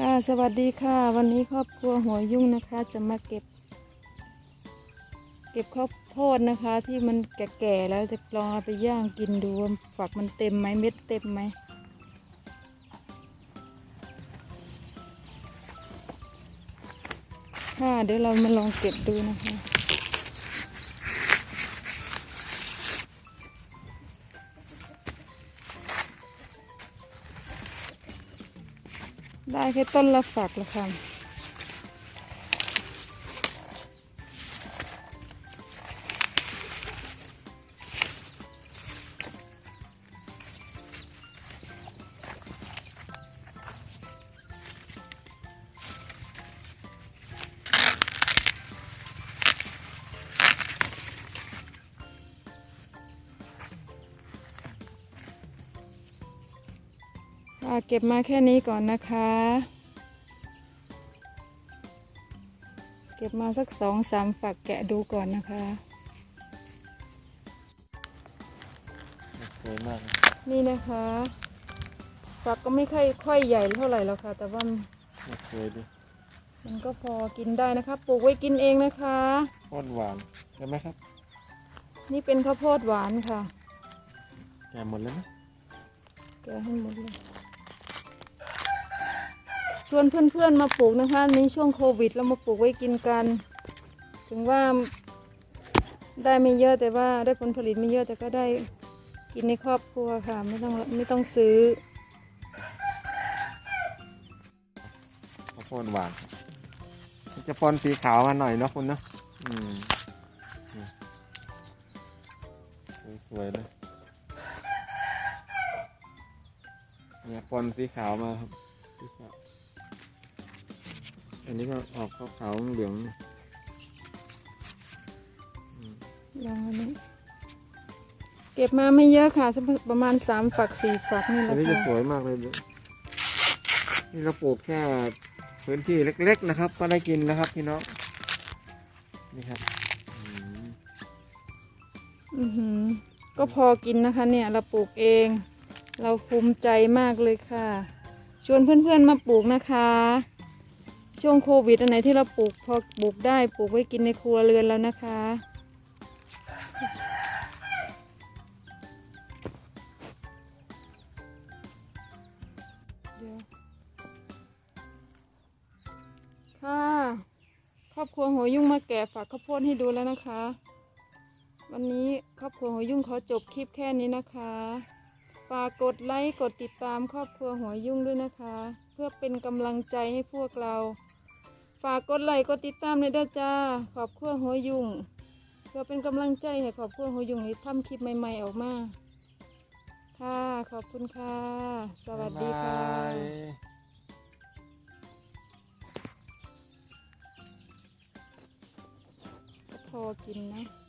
ค่ะสวัสดีค่ะ วันนี้ครอบครัวหัวยุ่งนะคะ จะมาเก็บ เก็บข้าวโพดนะคะ ที่มันแก่ๆแล้วจะลองเอาไปย่างกินดูว่าฝักมันเต็มไหมเม็ดเต็มไหมค่ะเดี๋ยวเรามาลองเก็บดูนะคะ ได้แค่ต้นละฝักละค่ะ เก็บมาแค่นี้ก่อนนะคะ เก็บมาสักสองสามฝักแกะดูก่อนนะคะ สวยมากนะนี่นะคะฝักก็ไม่ค่อยค่อยใหญ่เท่าไหร่แล้วค่ะ แต่ว่าสวยดิมันก็พอกินได้นะคะ ปลูกไว้กินเองนะคะโคตรหวานใช่ไหมครับ นี่เป็นข้าวโพดหวานค่ะ แก่หมดแล้วไหมแกะให้หมดเลย ชวนเพื่อนๆมาปลูกนะคะในช่วงโควิดเรามาปลูกไว้กินกัน ถึงว่าได้ไม่เยอะแต่ว่าได้ผลผลิตไม่เยอะแต่ก็ได้กินในครอบครัวค่ะ ไม่ต้องไม่ต้องซื้อข้าวโพดหวาน จะปนสีขาวมาหน่อยเนาะคุณเนาะอืมสวยเลยเนี่ยปนสีขาวมาครับ อันนี้ก็ออกขาวๆเหลืองอืมลองอันนี้เก็บมาไม่เยอะค่ะสักประมาณสามฝักสี่ฝักนี่แหอันละนี้จะค่ะสวยมากเลยนี่เราปลูกแค่พื้นที่เล็ก ๆนะครับ ก็ได้กินแล้วครับพี่น้องนี่ครับอืมอือหือก็พอกินนะคะ เนี่ยเราปลูกเอง เราภูมิใจมากเลยค่ะ ชวนเพื่อนๆมาปลูกนะคะ ช่วงโควิดอันไหนที่เราปลูกพอปลูกได้ปลูกไว้กินในครัวเรือนแล้วนะคะ ค่ะครอบครัวหัวยุ่งมาแกะฝากข้าวโพดให้ดูแล้วนะคะ วันนี้ครอบครัวหัวยุ่งขอจบคลิปแค่นี้นะคะฝากกดไลค์กดติดตามครอบครัวหัวยุ่งด้วยนะคะ เพื่อเป็นกำลังใจให้พวกเรา ฝากกดไลค์กดติดตามในอยเด้อจ้า ขอบครัวหัวยุ่งเพื่อเป็นกำลังใจให้ครอบครัวหัวยุ่งที่ทำคลิปใหม่ ๆ ออกมา ค่ะ ขอบคุณค่ะ สวัสดีค่ะบ๊ายบายก็พอกินนะ